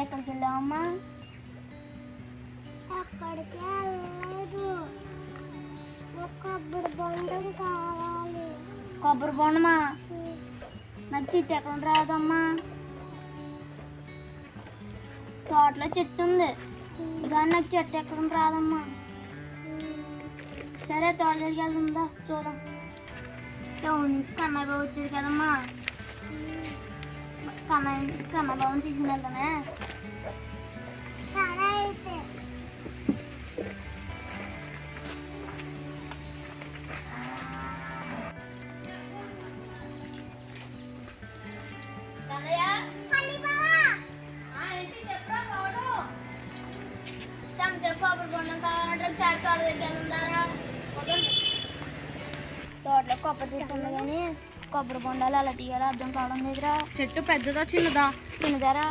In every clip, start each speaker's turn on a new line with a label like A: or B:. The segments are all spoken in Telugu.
A: ఎక్కడికి వెళ్ళావమ్మా
B: ఎక్కడికి వెళ్ళలేదు కొబ్బరి బొండం కావాలి
A: కొబ్బరి బొండమా నాకు చెట్టు ఎక్కడ రాదమ్మా తోటలో చెట్టు ఉంది కానీ నాకు చెట్టు ఎక్కడ రాదమ్మా సరే తోట దగ్గరికి వెళ్తుందా చూద్దాం టౌన్ నుంచి కన్నయ్య వచ్చాడు కదమ్మా కన్నయ్య కన్నయ్య బాబుని తీసుకుని వెళ్తానే కొబ్బరి బొండం కావాలంటే ఒకసారి తోట దగ్గరికి వెళ్తుందారా తోటలో కొబ్బరి ఉంది కానీ కొబ్బరి బొండాలు అలా తీయాలో? అర్థం కావడం లేదురా.
C: చెట్టు పెద్దదా చిన్నదా?
A: తినదారా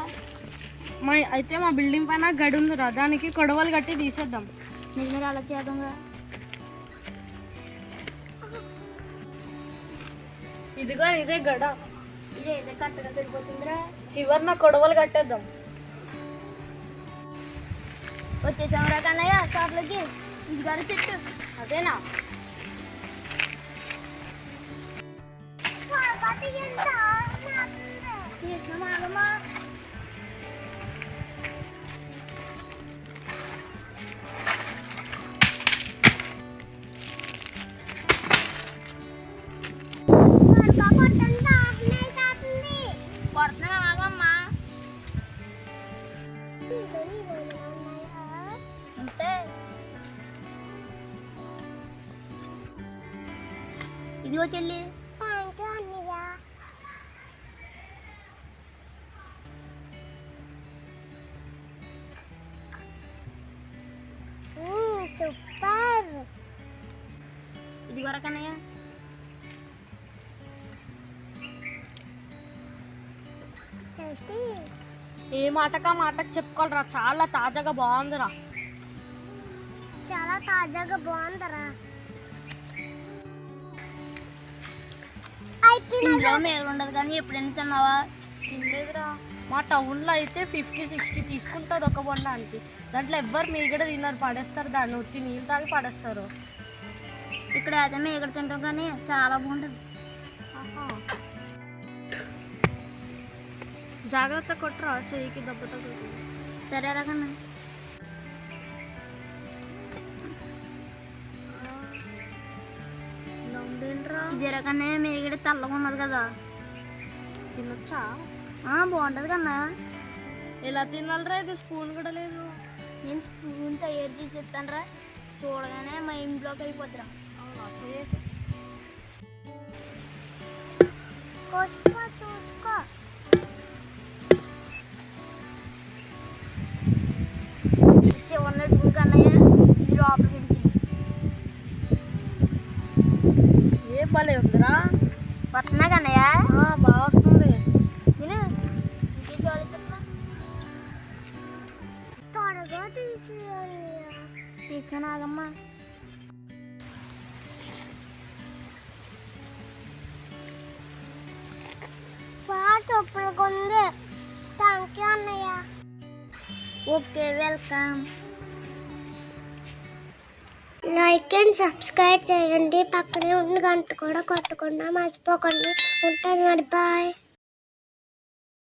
C: మా అయితే మా బిల్డింగ్ పైన గడి ఉందిరా. దానికి కొడవలు కట్టి తీసేద్దాం.
A: నిజమే అలా చేద్దాంగా
C: ఇదిగో ఇదే గడ.
A: ఇదే ఇదే కట్టగా సరిపోతుందిరా.
C: చివరిన కొడవలు కట్టేద్దాం.
A: వచ్చేసాంరా కన్నయ్య తోటలోకి ఇదిగారు చెట్టు.
C: అదేనా?
A: ఎంత ఇదిగో చెల్లి
B: సూపర్
A: కన్నయ్య
B: టేస్టీ
C: ఏ మాటకా మాటకు చెప్పుకోవాలిరా. చాలా తాజాగా బాగుందిరా.
B: చాలా తాజాగా బాగుందరా.
A: ఇందులో మేలు ఉండదు కానీ ఎప్పుడైనా తిన్నావా
C: తినలేదురా. మా టౌన్లో అయితే ఫిఫ్టీ సిక్స్టీ తీసుకుంటుంది ఒక బొండానికి దాంట్లో ఎవ్వరు మీగడ తిన్నారు పడేస్తారు దాన్ని ఉత్తి నీళ్ళు తాగి పడేస్తారు.
A: ఇక్కడ అయితే మేకడ తింటాం కానీ చాలా బాగుంటుంది.
C: జాగ్రత్త కొట్టరా చెయ్యికి దెబ్బ తగ్గుతుంది
A: సరేరా కన్నయ్య ఇదేరా కన్నయ్య మేకడ తెల్లగా ఉన్నది కదా.
C: తినొచ్చా?
A: ఆ, బాగుంటది కన్నయ్య
C: ఎలా తినాలిరా ఇది? స్పూన్ కూడా లేదు.
A: నేను స్పూన్ తయారు చేసి ఇస్తాను రా చూడగానే మా ఇంట్లోకి అయిపోద్దిరా.
C: అవునా?
B: కోసుకో
A: తీసుకుని ఆగమ్మా
B: బాగా థ్యాంక్ యూ అన్నయ్య.
A: Okay welcome.
B: Like and subscribe చేయండి. పక్కనే ఉన్న గంట కూడా కొట్టకుండా మర్చిపోకండి. ఉంటాను మరి బాయ్